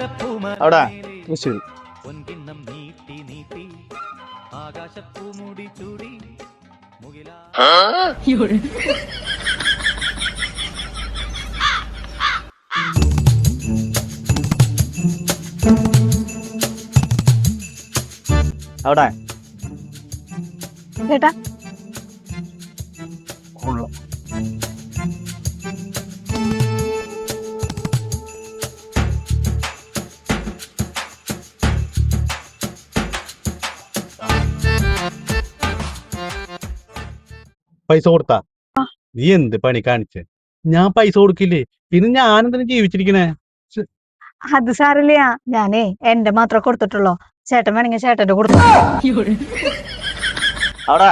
അവിടെ. തൃശ്ശൂർ പൊൻകിണ്ണം നീട്ടി നീട്ടി ആകാശപ്പൂമുടി ചൂടി മുകിലാ അവിടെ. ചേട്ടാ കൊള്ളാം. പൈസ കൊടുത്താ? നീ എന്ത് പണി കാണിച്ചേ? ഞാൻ പൈസ കൊടുക്കില്ലേ? പിന്നെ ഞാൻ എന്തിനാ ജീവിച്ചിരിക്കണേ അത് സാറില്ല ഞാനേ എന്റെ മാത്രം കൊടുത്തിട്ടുള്ളൂ. ചേട്ടൻ വേണമെങ്കിൽ ചേട്ടന്റെ കൊടുത്തു. അവിടെ.